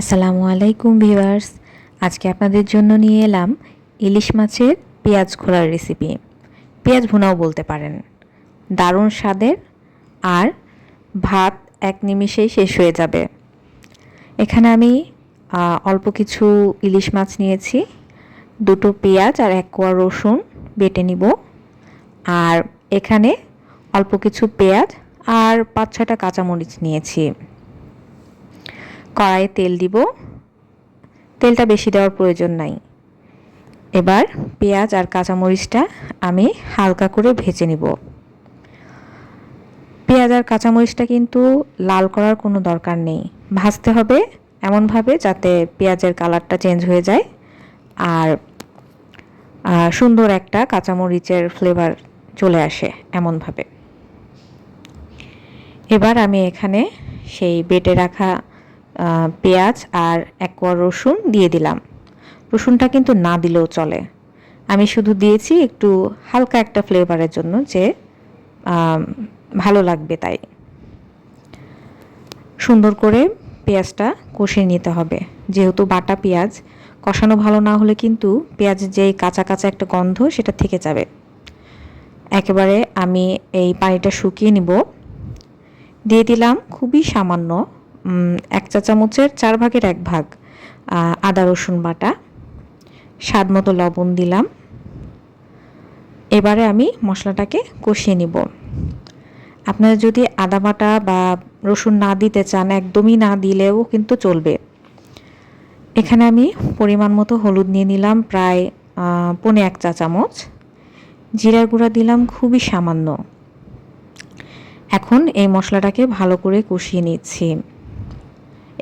আসসালামু আলাইকুম ভিউয়ার্স। আজকে আপনাদের জন্য নিয়ে এলাম ইলিশ মাছের পেঁয়াজ খোলার রেসিপি পেঁয়াজ ভুনাও বলতে পারেন। দারুণ স্বাদের আর ভাত এক নিমিষেই শেষ হয়ে যাবে। এখানে আমি অল্প কিছু ইলিশ মাছ নিয়েছি। দুটো পেঁয়াজ আর এক কোয়া রসুন বেটে নিব। আর এখানে অল্প কিছু পেঁয়াজ আর পাঁচ ছটা কাঁচামরিচ নিয়েছি। কড়াইয়ে তেল দিব। তেলটা বেশি দেওয়ার প্রয়োজন নাই। এবার পেঁয়াজ আর কাঁচামরিচটা আমি হালকা করে ভেজে নিব। পেঁয়াজ আর কাঁচামরিচটা কিন্তু লাল করার কোনো দরকার নেই। ভাজতে হবে এমনভাবে যাতে পেঁয়াজের কালারটা চেঞ্জ হয়ে যায়। আর সুন্দর একটা কাঁচামরিচের ফ্লেভার চলে আসে এমনভাবে। এবার আমি এখানে সেই বেটে রাখা পেঁয়াজ আর এক কোয়া রসুন দিয়ে দিলাম। রসুনটা কিন্তু না দিলেও চলে। আমি শুধু দিয়েছি একটু হালকা একটা ফ্লেভারের জন্য যে ভালো লাগবে তাই। সুন্দর করে পেঁয়াজটা কষিয়ে নিতে হবে। যেহেতু বাটা পেঁয়াজ, কষানো ভালো না হলে কিন্তু পেঁয়াজের যেই কাঁচা কাঁচা একটা গন্ধ সেটা থেকে যাবে। একেবারে আমি এই পানিটা শুকিয়ে নিব। দিয়ে দিলাম খুবই সামান্য এক চা চামচের চার ভাগের এক ভাগ আদা রসুন বাটা, স্বাদ মতো লবণ দিলাম। এবারে আমি মশলাটাকে কষিয়ে নিব। আপনারা যদি আদা বাটা বা রসুন না দিতে চান, একদমই না দিলেও কিন্তু চলবে। এখানে আমি পরিমাণ মতো হলুদ নিয়ে নিলাম, প্রায় পনে এক চা চামচ। জিরার গুঁড়া দিলাম, খুবই সামান্য। এখন এই মশলাটাকে ভালো করে কষিয়ে নিচ্ছি।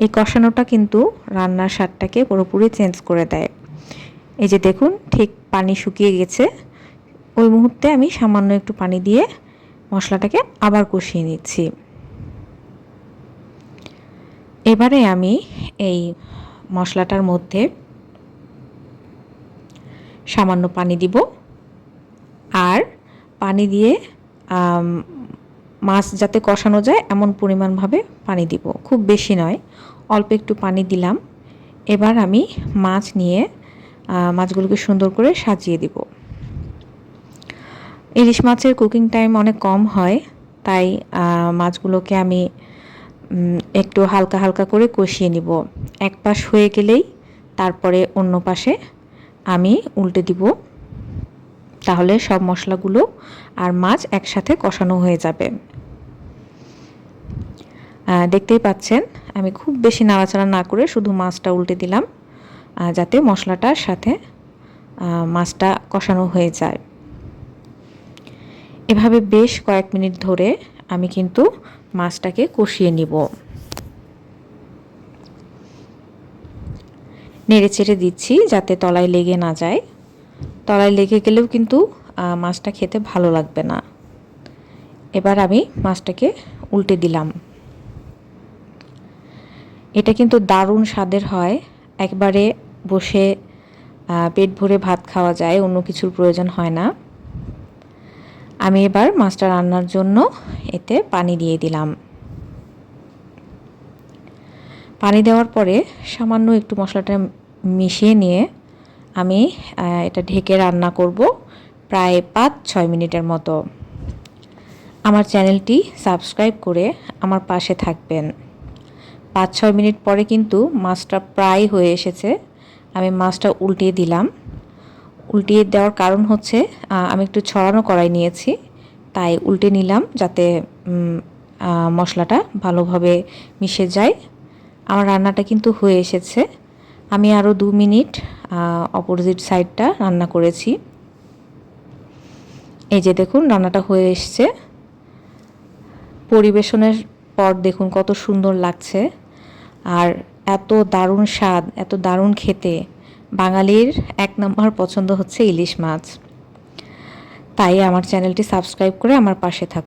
এই কষানোটা কিন্তু রান্নার স্বাদটাকে পুরোপুরি চেঞ্জ করে দেয়। এই যে দেখুন, ঠিক পানি শুকিয়ে গেছে। ওই মুহূর্তে আমি সামান্য একটু পানি দিয়ে মশলাটাকে আবার কষিয়ে নিচ্ছি। এবারে আমি এই মশলাটার মধ্যে সামান্য পানি দিব। আর পানি দিয়ে মাছ যাতে কষানো যায়, এমন পরিমাণভাবে পানি দিব। খুব বেশি নয়, অল্প একটু পানি দিলাম। এবার আমি মাছ নিয়ে মাছগুলোকে সুন্দর করে সাজিয়ে দিব। ইলিশ মাছের কুকিং টাইম অনেক কম হয়, তাই মাছগুলোকে আমি একটু হালকা হালকা করে কষিয়ে নিব। এক পাশ হয়ে গেলেই তারপরে অন্য পাশে আমি উল্টে দিব। তাহলে সব মশলাগুলো আর মাছ একসাথে কষানো হয়ে যাবে। দেখতেই পাচ্ছেন, আমি খুব বেশি নাড়াচাড়া না করে শুধু মাছটা উল্টে দিলাম যাতে মশলাটার সাথে মাছটা কষানো হয়ে যায়। এভাবে বেশ কয়েক মিনিট ধরে আমি কিন্তু মাছটাকে কষিয়ে নিব। নেড়ে চেড়ে দিচ্ছি যাতে তলায় লেগে না যায়। তলায় লেগে গেলেও কিন্তু মাছটা খেতে ভালো লাগবে না। এবার আমি মাছটাকে উল্টে দিলাম। এটা কিন্তু দারুণ স্বাদের হয়। একবারে বসে পেট ভরে ভাত খাওয়া যায়, অন্য কিছুর প্রয়োজন হয় না। আমি এবার মাছটা রান্নার জন্য এতে পানি দিয়ে দিলাম। পানি দেওয়ার পরে সামান্য একটু মশলাটা মিশিয়ে নিয়ে আমি এটা ঢেকে রান্না করব প্রায় পাঁচ, ছয় মিনিটের মতো। আমার চ্যানেলটি সাবস্ক্রাইব করে আমার পাশে থাকবেন। পাঁচ, ছয় মিনিট পরে কিন্তু মাছটা প্রায় হয়ে এসেছে। আমি মাছটা উল্টিয়ে দিলাম। উল্টিয়ে দেওয়ার কারণ হচ্ছে আমি একটু ছড়ানো কড়াই নিয়েছি। তাই উল্টে নিলাম যাতে মশলাটা ভালোভাবে মিশে যায়। আমার রান্নাটা কিন্তু হয়ে এসেছে। আমি আরও দু মিনিট অপোজিট সাইডটা রান্না করেছি। এই যে দেখুন, রান্নাটা হয়ে এসছে। পরিবেশনের পর দেখুন, কত সুন্দর লাগছে। আর এত দারুণ স্বাদ, এত দারুণ খেতে। বাঙালির এক নম্বর পছন্দ হচ্ছে ইলিশ মাছ। তাই আমার চ্যানেলটি সাবস্ক্রাইব করে আমার পাশে থাকুন।